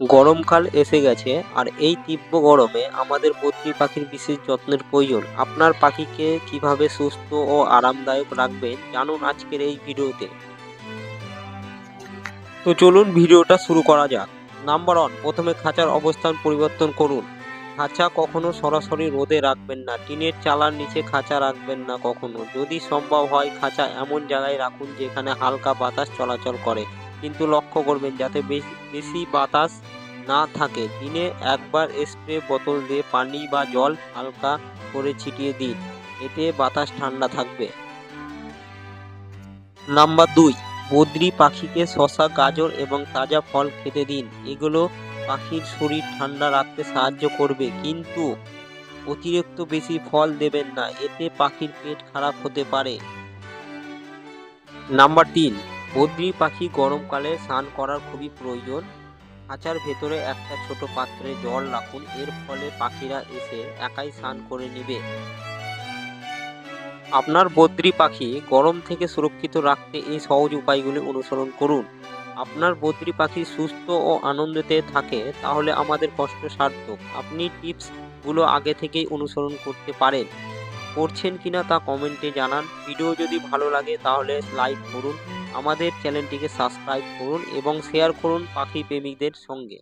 গরমকাল এসে গেছে, আর এই তীব্র গরমে আমাদের বদ্রি পাখির বিশেষ যত্নের প্রয়োজন। আপনার পাখিকে কীভাবে সুস্থ ও আরামদায়ক রাখবেন, জানুন আজকের এই ভিডিওতে। তো চলুন ভিডিওটা শুরু করা যাক। নাম্বার ওয়ান, প্রথমে খাঁচার অবস্থান পরিবর্তন করুন। খাঁচা কখনো সরাসরি রোদে রাখবেন না, টিনের চালার নিচে খাঁচা রাখবেন না কখনো। যদি সম্ভব হয়, খাঁচা এমন জায়গায় রাখুন যেখানে হালকা বাতাস চলাচল করে। কিন্তু লক্ষ্য করবেন যাতে বেশি বাতাস না থাকে। দিনে একবার স্প্রে বোতল দিয়ে পানি বা জল হালকা করে ছিটিয়ে দিন। এতে বাতাস ঠান্ডা থাকবে। নাম্বার দুই, বদ্রি পাখিকে শশা, গাজর এবং তাজা ফল খেতে দিন। এগুলো পাখির শরীর ঠান্ডা রাখতে সাহায্য করবে, কিন্তু অতিরিক্ত বেশি ফল দেবেন না। এতে পাখির পেট খারাপ হতে পারে। নাম্বার তিন বদ্রি পাখি গরমকালে স্নান করার খুবই প্রয়োজন। খাঁচার ভেতরে একটা ছোট পাত্রে জল রাখুন, এর ফলে পাখিরা এসে একাই স্নান করে নেবে। আপনার বদ্রি পাখি গরম থেকে সুরক্ষিত রাখতে এই সহজ উপায়গুলি অনুসরণ করুন। আপনার বদ্রি পাখি সুস্থ ও আনন্দতে থাকে, তাহলে আমাদের কষ্ট সার্থক। আপনি টিপসগুলো আগে থেকেই অনুসরণ করতে পারেন। করছেন কিনা তা কমেন্টে জানান। ভিডিও যদি ভালো লাগে তাহলে লাইক করুন। আমাদের চ্যানেলটিকে সাবস্ক্রাইব করুন এবং শেয়ার করুন পাখি প্রেমিকদের সঙ্গে।